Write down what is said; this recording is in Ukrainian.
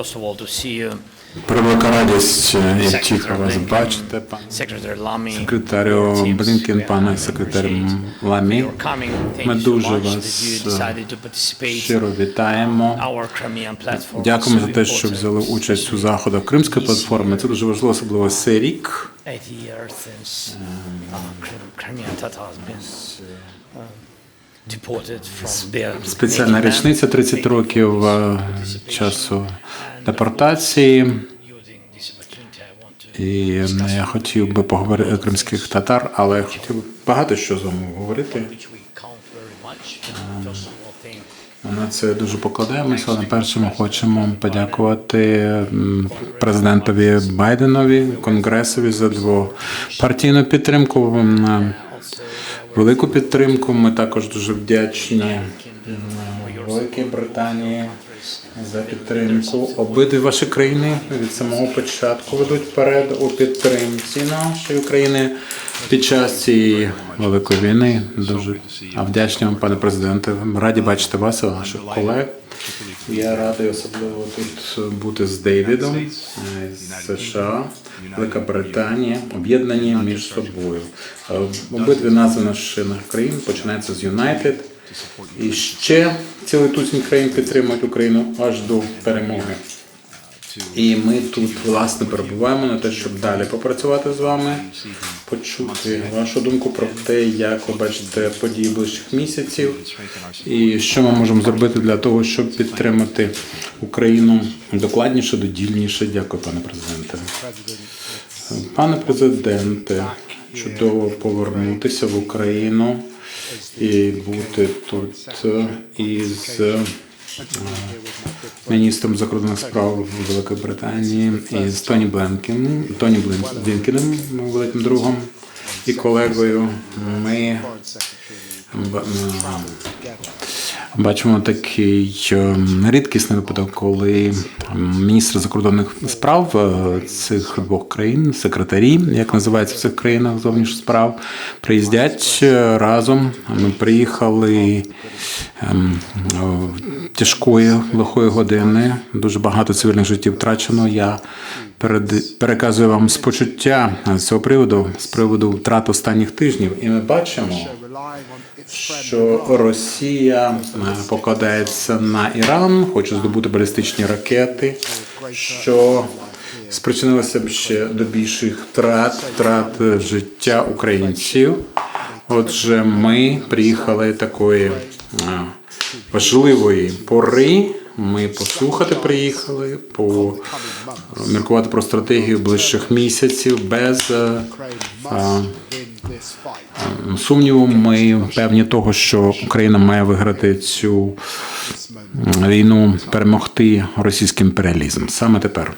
first of all, to see you, Превелика радість і тіха вас бачити, пане секретарю. Блінкен, пане appreciate Ламі. Ми дуже вас щиро вітаємо. Дякуємо за те, що взяли участь у заходах Кримської платформи. Це дуже важливо, особливо цей рік. Спеціальна річниця 30 років е, часу депортації. І е, я хотів би поговорити кримських татар, але я хотів би багато що з вами говорити. Ми на це дуже покладаємося. Але перше ми хочемо подякувати президентові Байденові, конгресові за двопартійну підтримку. Велику підтримку. Ми також дуже вдячні Великій Британії за підтримку. Обидві ваші країни від самого початку ведуть вперед у підтримці нашої України під час цієї великої війни. Дуже вдячні вам, пане президенте. Раді бачити вас і ваших колег. Я радий особливо тут бути з Дейвідом е, з США, Велика Британія, об'єднані між собою. Е, Обидві назви наших країн починаються з United. І ще цілий тусінь країн підтримують Україну аж до перемоги. І ми тут власне перебуваємо на те, щоб далі попрацювати з вами, почути вашу думку про те, як ви бачите події ближчих місяців, і що ми можемо зробити для того, щоб підтримати Україну докладніше, додільніше. Дякую, пане президенте. Пане президенте, чудово повернутися в Україну і бути тут із міністром закордонних справ Великої Британії і з Тоні Бленкін, Тоні Блін- Блінкеном, моїм великим другом і колегою. Ми бачимо такий е, рідкісний випадок, коли міністр закордонних справ е, цих двох країн, секретарі, як називається в цих країнах зовнішніх справ, приїздять е, разом. Ми приїхали ем, тяжкої лихої години. Дуже багато цивільних життів втрачено. Я переказую вам спочуття з цього приводу, з приводу втрат останніх тижнів. І ми бачимо, що Росія е, покладається на Іран, хоче здобути балістичні ракети, що спричинилося б ще до більших втрат, втрат життя українців. Отже, ми приїхали такої е, важливої пори. Ми послухати приїхали, поміркувати про стратегію ближчих місяців без а, а, сумніву. Ми певні того, що Україна має виграти цю війну, перемогти російський імперіалізм саме тепер.